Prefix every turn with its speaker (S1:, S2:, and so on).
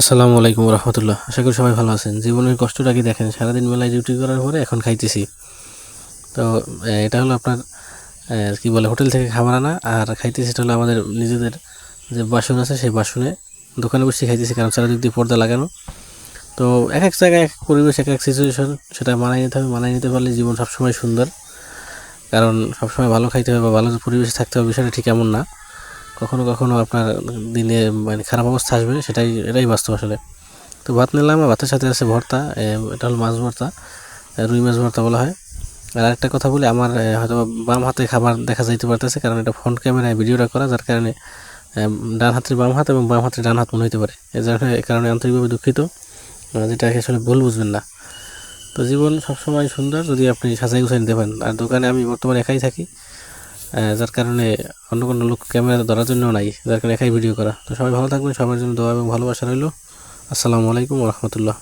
S1: আসসালামু আলাইকুম রহমতুল্লাহ। আশা করি সবাই ভালো আছেন। জীবনের কষ্টটা কি দেখেন? সারাদিন মেলায় ডিউটি করার পরে এখন খাইতেছি। তো এটা হলো আপনার কি বলে, হোটেল থেকে খাবার আনা, আর খাইতেছি এটা হলো আমাদের নিজেদের যে বাসন আছে, সেই বাসনে দোকানে বসে খাইতেছি, কারণ চারিদিক দিয়ে পর্দা লাগানো। তো, এক এক জায়গায় এক পরিবেশ, এক এক সিচুয়েশন সেটা মানায় নিতে হবে। মানায় নিতে পারলে জীবন সবসময় সুন্দর। কারণ সবসময় ভালো খাইতে হবে বা ভালো পরিবেশে থাকতে হবে, বিষয়টা ঠিক এমন না। কখনো কখনো আপনার দিনে মানে খারাপ অবস্থা আসবে, সেটাই, এটাই বাস্তব আসলে। তো ভাত নিলাম, ভাতের সাথে আছে ভর্তা এটা হলো মাছ ভর্তা রুই মাছ ভর্তা বলা হয়। আর একটা কথা বলি, আমার হয়তো বাম হাতে খাবার দেখা যাইতে পারতেছে, কারণ এটা ফ্রন্ট ক্যামেরায় ভিডিওটা করা, যার কারণে ডান হাতের বাম হাত এবং বাম হাতের ডান হাত মনে হতে পারে। এ কারণে আন্তরিকভাবে দুঃখিত। যেটা আসলে ভুল বুঝবেন না। তো জীবন সবসময় সুন্দর, যদি আপনি সাজাই গুছাই নিতে পারেন। আর দোকানে আমি বর্তমানে একাই থাকি। যার কারণে অন্য কোনো লোক ক্যামেরা ধরার জন্য নাই, যার কারণে একাই ভিডিও করা। তো সবাই ভালো থাকবেন, সবার জন্য দোয়া এবং ভালোবাসা রইল। আসসালামু আলাইকুম রহমতুল্লাহ।